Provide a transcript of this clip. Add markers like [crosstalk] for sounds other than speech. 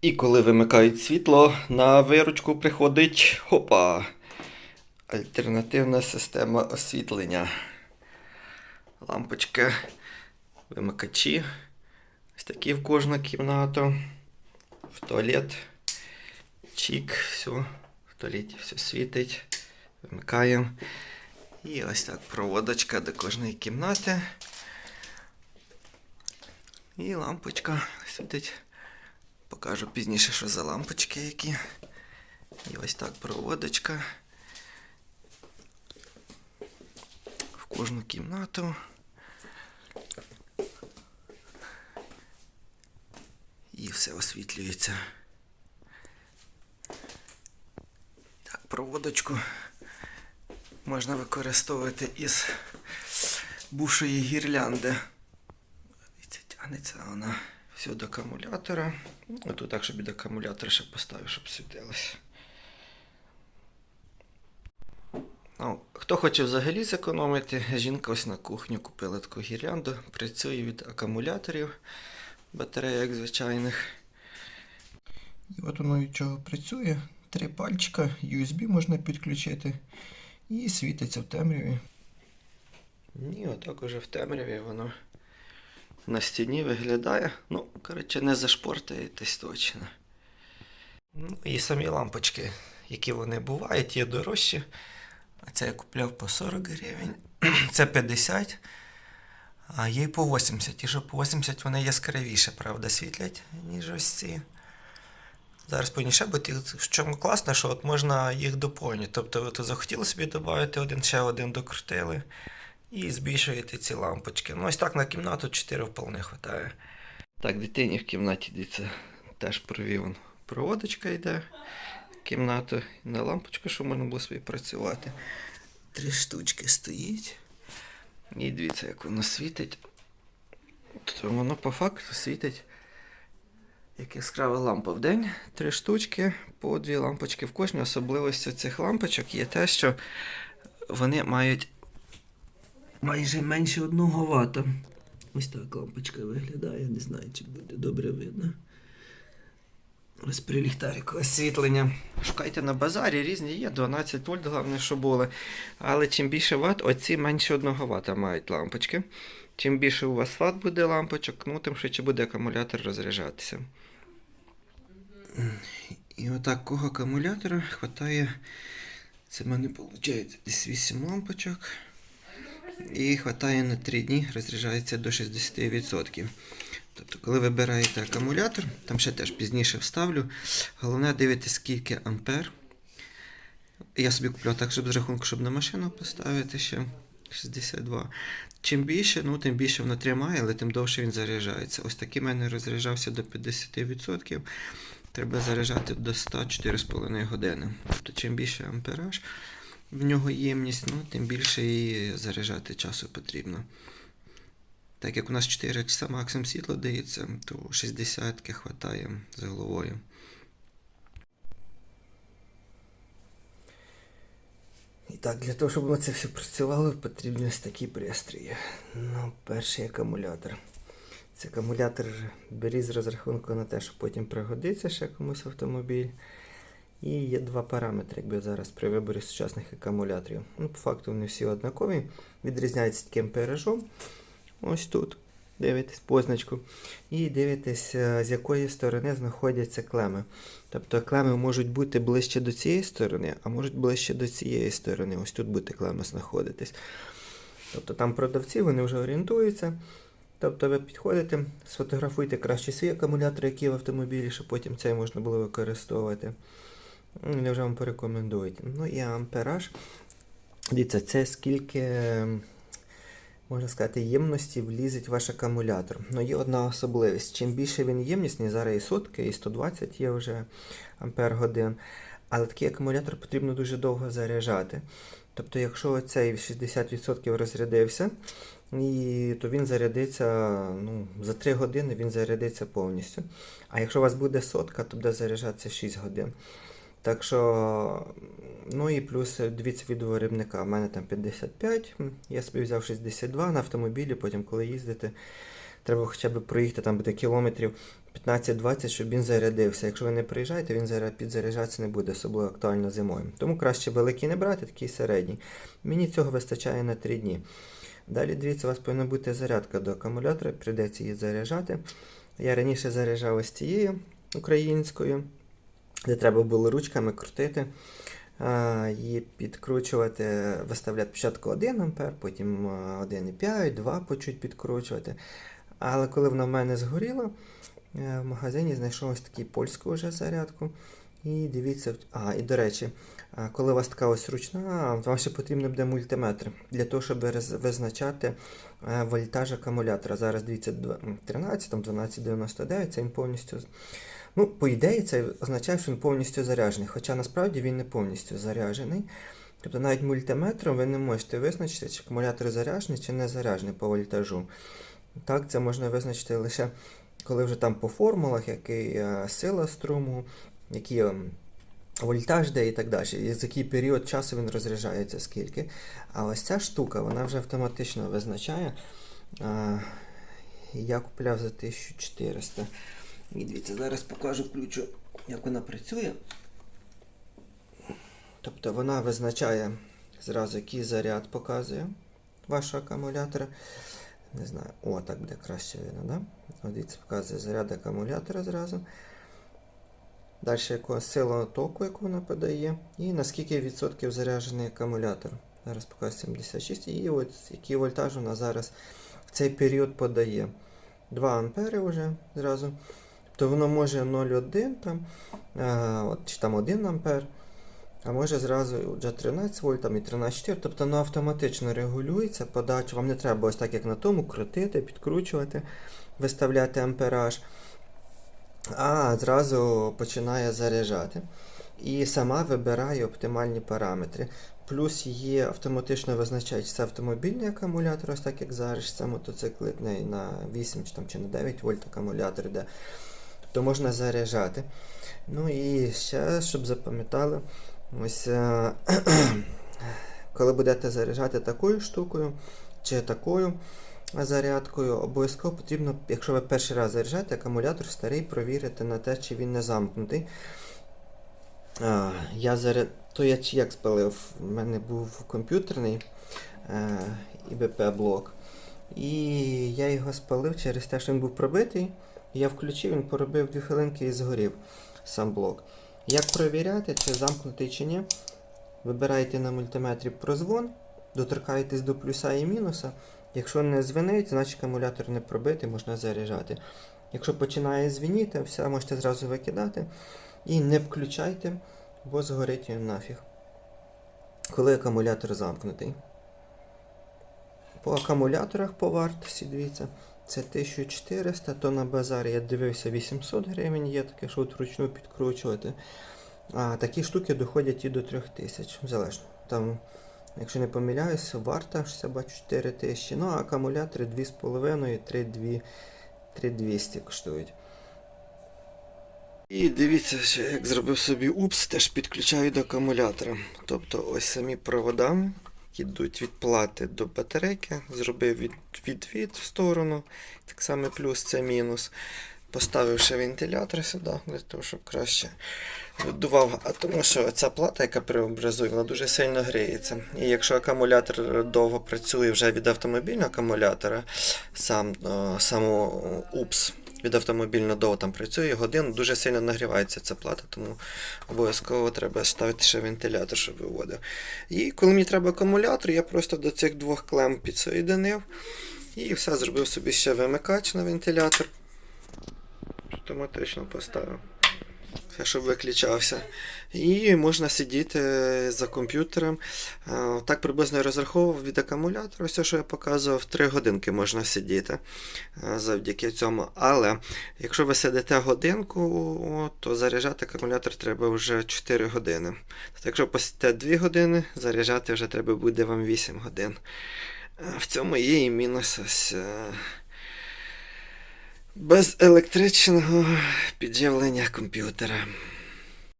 І коли вимикають світло, на виручку приходить хопа. Альтернативна система освітлення. Лампочка, вимикачі. Ось такі в кожну кімнату. В туалет. Чік, все. В туалеті все світить. Вимикаємо. І ось так проводочка до кожної кімнати. І лампочка світить. Покажу пізніше, що за лампочки які. І ось так проводочка. В кожну кімнату. І все освітлюється. Так, проводочку можна використовувати із бувшої гірлянди. Тягнеться вона все до акумулятора. Ну, тут так, щоб від акумулятора ще поставив, щоб світилося. Ну, хто хоче взагалі зекономити, жінка ось на кухню купила таку гірлянду. Працює від акумуляторів, батареїк звичайних. І от воно від чого працює. Три пальчика, USB можна підключити і світиться в темряві. І отак уже в темряві воно на стіні виглядає. Ну, коротше, не зашпортаєтесь точно. Ну, і самі лампочки, які вони бувають, є дорожчі. А це я купляв по 40 гривень. [clears throat] Це 50. А є й по 80. І що по 80 вони яскравіше, правда, світлять, ніж ось ці. Зараз повніше, бо в чому класно, що от можна їх доповнити. Тобто ви захотіли собі додати один, ще один докрутили і збільшуєте ці лампочки. Ну, ось так на кімнату 4 вполне вистачає. Так, дитині в кімнаті дивіться, теж провів. Проводочка йде в кімнату на лампочку, щоб можна було собі працювати. Три штучки стоїть. І дивіться, як воно світить. Тобто воно по факту світить як яскрава лампа в день. Три штучки, по дві лампочки в кожній. Особливістю цих лампочок є те, що вони мають майже менше 1 Вт. Ось так лампочка виглядає, не знаю, чи буде добре видно. Ось при ліхтарику освітлення. Шукайте на базарі, різні є, 12 вольт, головне, що були. Але чим більше ватт, оці менше 1 Вт мають лампочки. Чим більше у вас ватт буде лампочок, ну тим швидше буде акумулятор розряджатися. І отак кого акумулятора хватає. Це в мене виходить десь 8 лампочок. І хватає на 3 дні, розряджається до 60%. Тобто, коли вибираєте акумулятор, там ще теж пізніше вставлю. Головне дивитися, скільки ампер. Я собі купляв так, щоб з рахунку, щоб на машину поставити ще 62. Чим більше, ну тим більше воно тримає, але тим довше він заряджається. Ось такий в мене розряджався до 50%. Треба заряджати до 100 4,5 години. Тобто, чим більше ампераж в нього ємність, ну, тим більше і заряджати часу потрібно. Так як у нас 4 часа максимум світло дається, то 60 хватає з головою. І так, для того, щоб воно це все працювало, потрібні ось такі пристрої. Ну, перший акумулятор. Це акумулятор беріть з розрахунку на те, що потім пригодиться ще комусь автомобіль. І є два параметри, якби зараз при виборі сучасних акумуляторів. Ну, по факту вони всі однакові. Відрізняються таким пережом. Ось тут. Дивитесь позначку. І дивитесь, е, з якої сторони знаходяться клеми. Тобто клеми можуть бути ближче до цієї сторони, а можуть ближче до цієї сторони. Ось тут буде клеми знаходитись. Тобто там продавці вони вже орієнтуються. Тобто ви підходите, сфотографуйте краще свій акумулятор, який в автомобілі, щоб потім цей можна було використовувати. Вони вже вам порекомендують. Ну і ампераж. Дивіться, це скільки, можна сказати, ємності влізить ваш акумулятор. Ну, є одна особливість. Чим більше він ємнісний, зараз і сотки, і 120 є вже ампер годин. Але такий акумулятор потрібно дуже довго заряджати. Тобто, якщо цей 60% розрядився, і, то він зарядиться ну, за 3 години він зарядиться повністю. А якщо у вас буде сотка, то буде заряджатися 6 годин. Так що, ну і плюс дивіться від виробника. У мене там 55, я собі взяв 62 на автомобілі, потім коли їздити, треба хоча б проїхати там буде кілометрів 15-20, щоб він зарядився. Якщо ви не приїжджаєте, він зараз підзаряджатися не буде, особливо актуально зимою. Тому краще великий не брати, такий середній. Мені цього вистачає на 3 дні. Далі, дивіться, у вас повинна бути зарядка до акумулятора, прийдеться її заряджати. Я раніше заряджав ось цією українською, де треба було ручками крутити. І підкручувати, виставляти спочатку 1 А, потім а, 1,5, 2 по чуть підкручувати. Але коли вона в мене згоріла, е, в магазині знайшов ось таку польську вже зарядку. І дивіться, а, і до речі, коли у вас така ось ручна, вам ще потрібно буде мультиметр для того, щоб визначати е, вольтаж акумулятора. Зараз дивіться, 13, там 1299, це він повністю. Ну, по ідеї, це означає, що він повністю заряджений, хоча насправді він не повністю заряджений. Тобто навіть мультиметром ви не можете визначити, чи акумулятор заряджений чи не заряджений по вольтажу. Так, це можна визначити лише коли вже там по формулах, який е, сила струму, який ем, вольтаж де і так далі, і за який період часу він розряджається скільки. А ось ця штука, вона вже автоматично визначає. Е, Я купляв за 1400. І дивіться, зараз покажу включу, як вона працює. Тобто вона визначає зразу, який заряд показує вашого акумулятора. Не знаю, о, так буде краще видно, да? От дивіться, показує заряд акумулятора зразу. Далі яку силу току, яку вона подає, і наскільки відсотків заряджений акумулятор. Зараз показує 76. І от який вольтаж вона зараз в цей період подає. 2 ампери вже зразу. Тобто воно може 0,1 там, от, чи там 1 ампер. А може зразу вже 13 вольт там і 13,4, тобто воно автоматично регулюється подача. Вам не треба ось так, як на тому, крутити, підкручувати, виставляти ампераж. А зразу починає заряджати. І сама вибирає оптимальні параметри. Плюс її автоматично визначають, це автомобільний акумулятор, ось так як зараз, це мотоциклетний на 8 чи, там, чи на 9 вольт акумулятор йде. Тобто можна заряджати. Ну і ще, щоб запам'ятали, ось е, [clears throat] коли будете заряджати такою штукою чи такою зарядкою, обов'язково потрібно, якщо ви перший раз заряджаєте акумулятор старий, провірити на те, чи він не замкнутий. А, я заряд... То я як спалив? У мене був комп'ютерний е, ІБП-блок. І я його спалив через те, що він був пробитий. Я включив, він поробив 2 хвилинки і згорів сам блок. Як перевіряти, чи замкнутий чи ні? Вибираєте на мультиметрі прозвон, доторкаєтесь до плюса і мінуса. Якщо не звенить, значить акумулятор не пробитий, можна заряджати. Якщо починає звініти, все можете зразу викидати. І не включайте, бо згорить нафіг. Коли акумулятор замкнутий. По акумуляторах по вартості, дивіться, це 1400, то на базарі я дивився 800 гривень, є таке, що от вручну підкручувати. А такі штуки доходять і до 3000, залежно. Там, якщо не помиляюсь, варта 64 тисячі, ну а акумулятори 2,5, 3,2, 3200 коштують. І дивіться, ще як зробив собі упс, теж підключаю до акумулятора. Тобто ось самі провода йдуть від плати до батарейки, зробив від, відвід в сторону, так само плюс це мінус. Поставив вентилятор сюди, для того, щоб краще видував. А тому що ця плата, яка преобразує, вона дуже сильно гріється. І якщо акумулятор довго працює вже від автомобільного акумулятора, сам, само УПС від автомобільного довго там працює, годину дуже сильно нагрівається ця плата, тому обов'язково треба ставити ще вентилятор, щоб виводив. І коли мені треба акумулятор, я просто до цих двох клем підсоєдинив і все зробив собі ще вимикач на вентилятор. Автоматично поставив. Щоб виключався. І можна сидіти за комп'ютером. Е, Так приблизно я розраховував від акумулятора. Все, що я показував, 3 годинки можна сидіти е, завдяки цьому. Але якщо ви сидите годинку, то заряджати акумулятор треба вже 4 години. Тобто, якщо посидите 2 години, заряджати вже треба буде вам 8 годин. Е, В цьому є і мінус. ось, Без електричного підживлення комп'ютера.